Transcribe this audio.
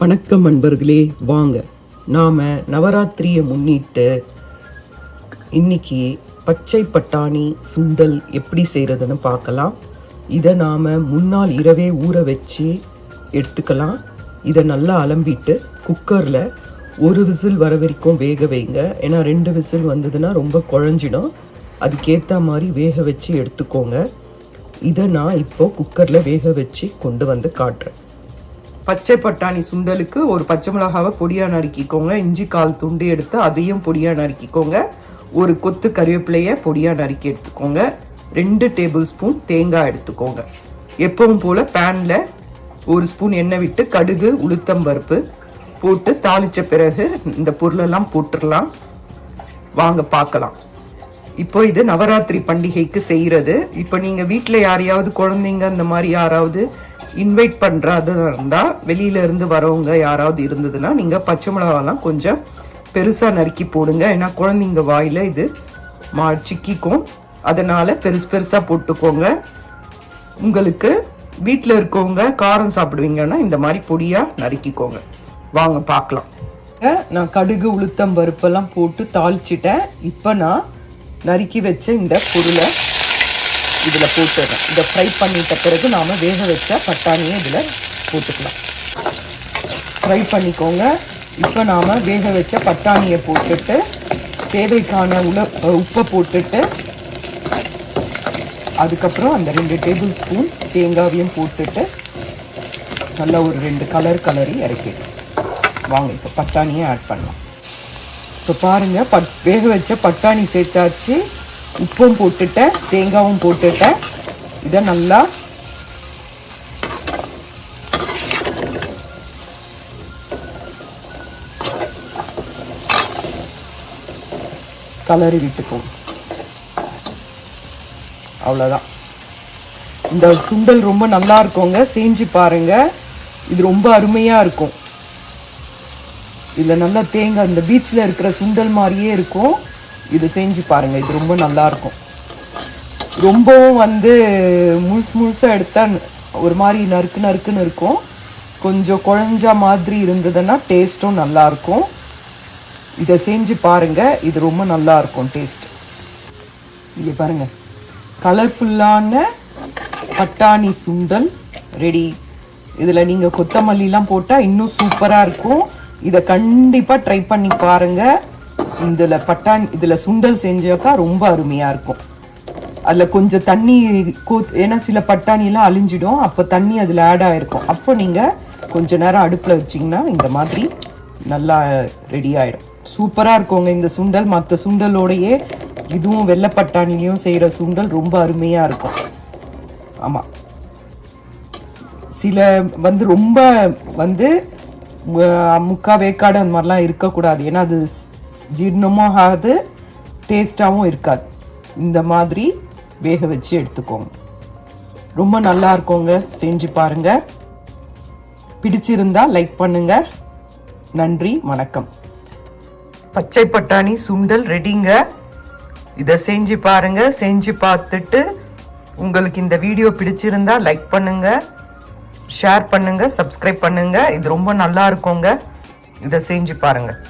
வணக்கம் அன்பர்களே வாங்க. நாம் நவராத்திரியை முன்னிட்டு இன்னைக்கு பச்சை பட்டாணி சுண்டல் எப்படி செய்கிறதுன்னு பார்க்கலாம். இதை நாம் முன்னாள் இரவே ஊற வச்சு எடுத்துக்கலாம். இதை நல்லா அலம்பிட்டு குக்கரில் ஒரு விசில் வர வரைக்கும் வேக வைங்க. ஏன்னா ரெண்டு விசில் வந்ததுன்னா ரொம்ப குழஞ்சிடும். அதுக்கேற்ற மாதிரி வேக வச்சு எடுத்துக்கோங்க. இதை நான் இப்போது குக்கரில் வேக வச்சு கொண்டு வந்து காட்டுறேன். பச்சை பட்டாணி சுண்டலுக்கு ஒரு பச்சை மிளகாவை பொடியாக நறுக்கிக்கோங்க. இஞ்சி கால் துண்டு எடுத்து அதையும் பொடியாக நறுக்கிக்கோங்க. ஒரு கொத்து கருவேப்பிலையை பொடியாக நறுக்கி எடுத்துக்கோங்க. ரெண்டு டேபிள் ஸ்பூன் தேங்காய் எடுத்துக்கோங்க. எப்பவும் போல் பேனில் ஒரு ஸ்பூன் எண்ணெய் விட்டு கடுகு உளுத்தம் பருப்பு போட்டு தாளித்த பிறகு இந்த பொருளெல்லாம் போட்டுடலாம். வாங்க பார்க்கலாம். இப்போ இது நவராத்திரி பண்டிகைக்கு செய்கிறது இப்போ நீங்கள் வீட்டில் யாரையாவது குழந்தைங்க அந்த மாதிரி யாராவது இன்வைட் பண்றதா இருந்தால் வெளியிலேருந்து வரவங்க யாராவது இருந்ததுன்னா நீங்கள் பச்சை மிளகாலாம் கொஞ்சம் பெருசாக நறுக்கி போடுங்க. ஏன்னா குழந்தைங்க வாயில் இது மா சிக்கிக்கும். அதனால் பெருசு பெருசாக போட்டுக்கோங்க. உங்களுக்கு வீட்டில் இருக்கவங்க காரம் சாப்பிடுவீங்கன்னா இந்த மாதிரி பொடியாக நறுக்கிக்கோங்க. வாங்க பார்க்கலாம். நான் கடுகு உளுத்தம் பருப்பெல்லாம் போட்டு தாளிச்சிட்டேன். இப்போ நான் நறுக்கி வச்ச இந்த பொருளை இதில் போட்டுடுறேன் இதை ஃப்ரை பண்ணிட்ட பிறகு நாம் வேக வச்ச பட்டாணியை இதில் போட்டுக்கலாம். ஃப்ரை பண்ணிக்கோங்க. இப்போ நாம் வேக வச்ச பட்டாணியை போட்டுட்டு தேவைக்கான உல உப்பை போட்டுட்டு அதுக்கப்புறம் அந்த ரெண்டு டேபிள் ஸ்பூன் தேங்காவையும் போட்டுட்டு நல்லா ஒரு ரெண்டு கலர் கலரி இறக்கிடும் வாங்க இப்போ பட்டாணியை ஆட் பண்ணலாம். இப்போ பாருங்கள் பட் வேக வச்ச பட்டாணி சேர்த்தாச்சு. உப்பும் போட்டுட்டேன் தேங்காவும் போட்டுட்டேன். இதை நல்லா கலரி விட்டுப்போம் அவ்வளோதான் இந்த சுண்டல் ரொம்ப நல்லா இருக்குங்க. செஞ்சு பாருங்க. இது ரொம்ப அருமையா இருக்கும். இதில் நல்லா தேங்காய் இந்த பீச்சில் இருக்கிற சுண்டல் மாதிரியே இருக்கும். இது செஞ்சு பாருங்க இது ரொம்ப நல்லா இருக்கும் ரொம்பவும் வந்து முழுசு முழுசாக எடுத்தால் ஒரு மாதிரி நறுக்கு நறுக்குன்னு இருக்கும். கொஞ்சம் குழஞ்ச மாதிரி இருந்ததுன்னா டேஸ்ட்டும் நல்லா இருக்கும் இதை செஞ்சு பாருங்க இது ரொம்ப நல்லா இருக்கும் டேஸ்ட் இங்கே பாருங்க. கலர்ஃபுல்லான பட்டாணி சுண்டல் ரெடி இதில் நீங்கள் கொத்தமல்லிலாம் போட்டால் இன்னும் சூப்பராக இருக்கும். இதை கண்டிப்பாக ட்ரை பண்ணி பாருங்கள் இதில் பட்டாணி இதில் சுண்டல் செஞ்சாக்கா ரொம்ப அருமையாக இருக்கும். அதில் கொஞ்சம் தண்ணி கூத் ஏன்னா சில பட்டாணி அழிஞ்சிடும் அப்போ தண்ணி அதில் ஆட் ஆகிருக்கும் அப்போ நீங்கள் கொஞ்ச நேரம் அடுப்பில் வச்சிங்கன்னா இந்த மாதிரி நல்லா ரெடி ஆகிடும் சூப்பராக இருக்குங்க இந்த சுண்டல். மற்ற சுண்டலோடையே இதுவும் வெள்ளை பட்டாணிலையும் சுண்டல் ரொம்ப அருமையாக இருக்கும். ஆமாம் சில வந்து ரொம்ப வந்து முக்கா வேக்காடு அந்த மாதிரிலாம் இருக்கக்கூடாது. ஏன்னா அது ஜீரணமும் ஆகாது டேஸ்டாகவும் இருக்காது. இந்த மாதிரி வேக வச்சு எடுத்துக்கோங்க. ரொம்ப நல்லா இருக்குங்க. செஞ்சு பாருங்க. பிடிச்சிருந்தா லைக் பண்ணுங்க. நன்றி வணக்கம். பச்சை பட்டாணி சுண்டல் ரெடிங்க இதை செஞ்சு பாருங்க. செஞ்சு பார்த்துட்டு உங்களுக்கு இந்த வீடியோ பிடிச்சிருந்தா லைக் பண்ணுங்க. ஷேர் பண்ணுங்க. சப்ஸ்கிரைப் பண்ணுங்க. இது ரொம்ப நல்லா இருக்குங்க. இதை செஞ்சு பாருங்கள்